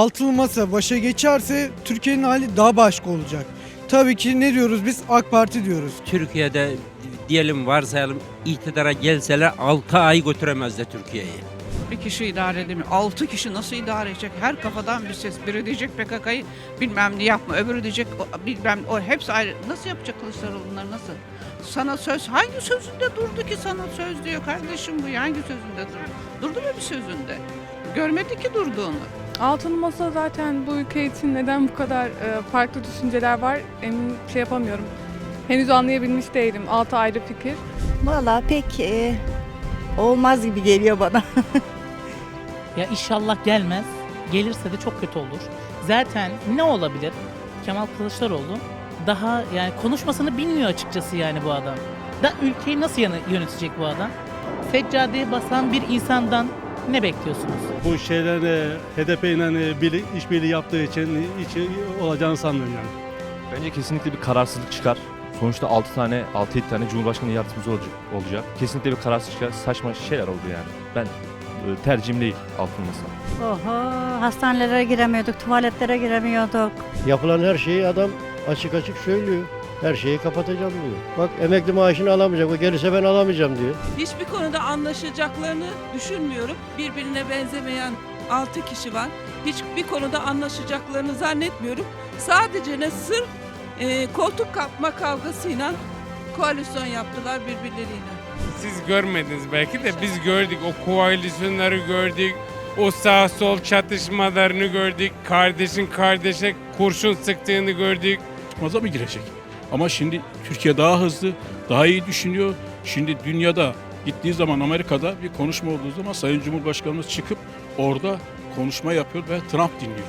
altılı masa başa geçerse Türkiye'nin hali daha başka olacak. Tabii ki ne diyoruz biz AK Parti diyoruz. Türkiye'de diyelim varsayalım iktidara gelseler 6 ay götüremezler Türkiye'yi. Bir kişi idare edemiyor. Altı kişi nasıl idare edecek? Her kafadan bir ses. Biri diyecek PKK'yı bilmem ne yapma. Öbürü diyecek o- bilmem o hepsi ayrı. Nasıl yapacak Kılıçdaroğlu bunları nasıl? Sana söz hangi sözünde durdu ki sana söz diyor kardeşim bu ya? hangi sözünde durdu? Durdu mu bir sözünde? Görmedi ki durduğunu. Altılı Masa zaten bu ülke için neden bu kadar e, farklı düşünceler var emin şey yapamıyorum. Henüz anlayabilmiş değilim. Altı ayrı fikir. Valla pek e, olmaz gibi geliyor bana. Ya inşallah gelmez. Gelirse de çok kötü olur. Zaten ne olabilir? Kemal Kılıçdaroğlu daha yani konuşmasını bilmiyor açıkçası yani bu adam. Da ülkeyi nasıl yönetecek bu adam? Seccadeye basan bir insandan ne bekliyorsunuz? Bu şeyler e, HDP ile işbirliği yaptığı için hiç olacağını sanmıyorum yani. Bence kesinlikle bir kararsızlık çıkar. Sonuçta 6 tane, 6-7 tane Cumhurbaşkanı yardımcımız olacak, olacak. Kesinlikle bir kararsızlık çıkar. Saçma şeyler oldu yani. Ben e, tercihim değil altın masa. Oho hastanelere giremiyorduk, tuvaletlere giremiyorduk. Yapılan her şeyi adam açık açık söylüyor. Her şeyi kapatacağım diyor. Bak emekli maaşını alamayacak. O gelirse ben alamayacağım diyor. Hiçbir konuda anlaşacaklarını düşünmüyorum. Birbirine benzemeyen 6 kişi var. Hiçbir konuda anlaşacaklarını zannetmiyorum. Sadece ne sırf e, koltuk kapma kavgasıyla koalisyon yaptılar birbirleriyle. Siz görmediniz belki de biz gördük. O koalisyonları gördük. O sağ sol çatışmalarını gördük. Kardeşin kardeşe kurşun sıktığını gördük. çıkmaza mı girecek? Ama şimdi Türkiye daha hızlı, daha iyi düşünüyor. Şimdi dünyada gittiği zaman Amerika'da bir konuşma olduğu zaman Sayın Cumhurbaşkanımız çıkıp orada konuşma yapıyor ve Trump dinliyor.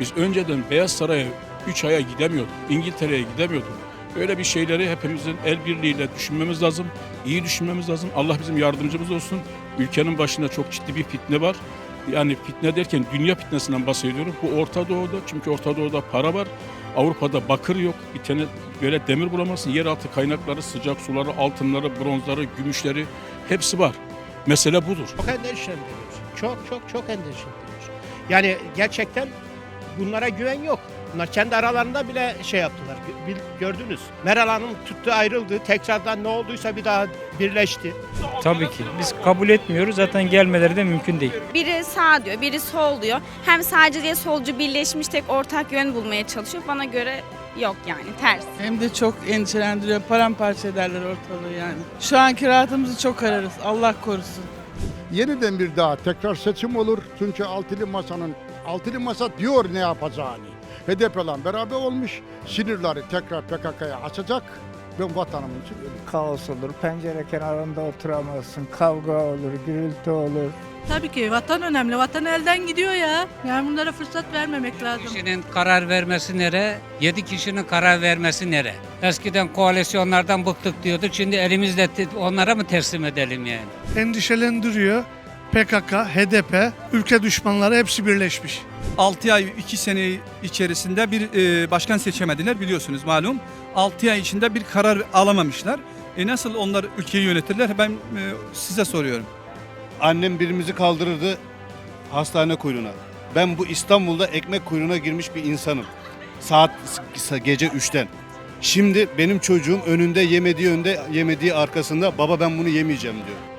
Biz önceden Beyaz Saray'a 3 aya gidemiyorduk, İngiltere'ye gidemiyorduk. Böyle bir şeyleri hepimizin el birliğiyle düşünmemiz lazım, iyi düşünmemiz lazım. Allah bizim yardımcımız olsun. Ülkenin başında çok ciddi bir fitne var. Yani fitne derken dünya fitnesinden bahsediyorum. Bu Orta Doğu'da çünkü Orta Doğu'da para var. Avrupa'da bakır yok. Bir tane böyle demir bulamazsın. Yeraltı kaynakları, sıcak suları, altınları, bronzları, gümüşleri hepsi var. Mesele budur. Çok endişeleniyoruz. Çok çok çok endişeleniyoruz. Yani gerçekten bunlara güven yok. Bunlar kendi aralarında bile şey yaptılar. Gördünüz. Meral Hanım tuttu ayrıldı. Tekrardan ne olduysa bir daha birleşti. Tabii ki. Biz kabul etmiyoruz. Zaten gelmeleri de mümkün değil. Biri sağ diyor, biri sol diyor. Hem sağcı diye solcu birleşmiş tek ortak yön bulmaya çalışıyor. Bana göre yok yani ters. Hem de çok endişelendiriyor. Paramparça ederler ortalığı yani. Şu anki rahatımızı çok ararız. Allah korusun. Yeniden bir daha tekrar seçim olur. Çünkü altılı masanın altılı masa diyor ne yapacağını. HDP'le beraber olmuş. Sinirleri tekrar PKK'ya açacak. Ben vatanım için ölürüm. Kaos olur, pencere kenarında oturamazsın, kavga olur, gürültü olur. Tabii ki vatan önemli. Vatan elden gidiyor ya. Yani bunlara fırsat vermemek lazım. Kişinin karar vermesi nere? 7 kişinin karar vermesi nere? Eskiden koalisyonlardan bıktık diyorduk. Şimdi elimizde onlara mı teslim edelim yani? Endişelendiriyor. PKK, HDP, ülke düşmanları hepsi birleşmiş. 6 ay 2 sene içerisinde bir e, başkan seçemediler biliyorsunuz malum. 6 ay içinde bir karar alamamışlar. E nasıl onlar ülkeyi yönetirler ben e, size soruyorum. Annem birimizi kaldırırdı hastane kuyruğuna. Ben bu İstanbul'da ekmek kuyruğuna girmiş bir insanım. Saat gece 3'ten. Şimdi benim çocuğum önünde yemediği önde yemediği arkasında baba ben bunu yemeyeceğim diyor.